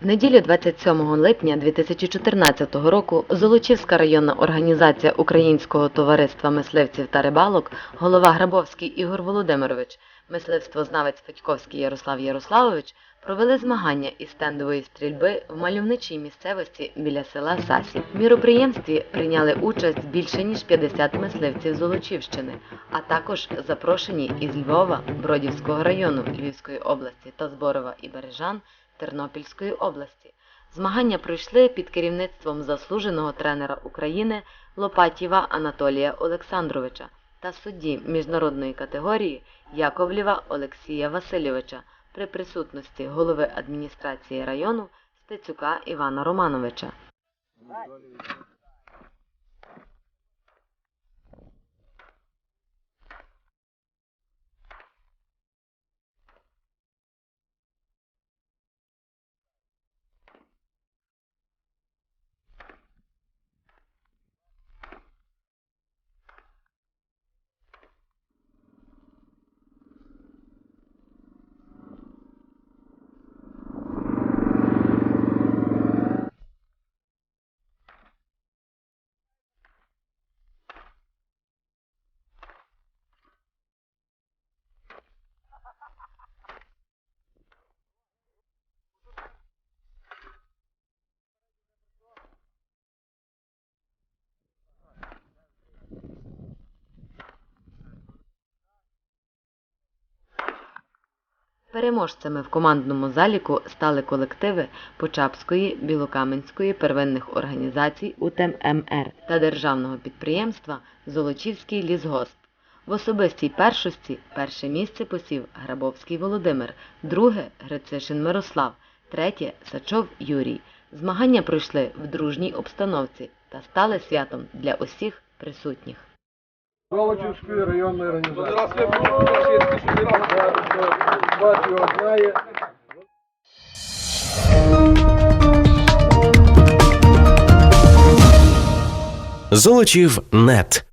В неділю 27 липня 2014 року Золочівська районна організація Українського товариства мисливців та рибалок, голова Грабовський Ігор Володимирович, мисливствознавець Федьковський Ярослав Ярославович провели змагання із стендової стрільби в мальовничій місцевості біля села Сасі. В міроприємстві прийняли участь більше ніж 50 мисливців Золочівщини, а також запрошені із Львова, Бродівського району Львівської області та Зборова і Бережан Тернопільської області. Змагання пройшли під керівництвом заслуженого тренера України Лопатєва Анатолія Олександровича та судді міжнародної категорії Яковлєва Олексія Васильовича при присутності голови адміністрації району Стецюка Івана Романовича. Переможцями в командному заліку стали колективи Почапської, Білокаменської первинних організацій УТМР та державного підприємства Золочівський лісгосп. В особистій першості перше місце посів Грабовський Володимир, друге Грицишин Мирослав, третє Сачов Юрій. Змагання пройшли в дружній обстановці та стали святом для усіх присутніх. Золочівської районної організації. Бачу, його знає. Золочів нет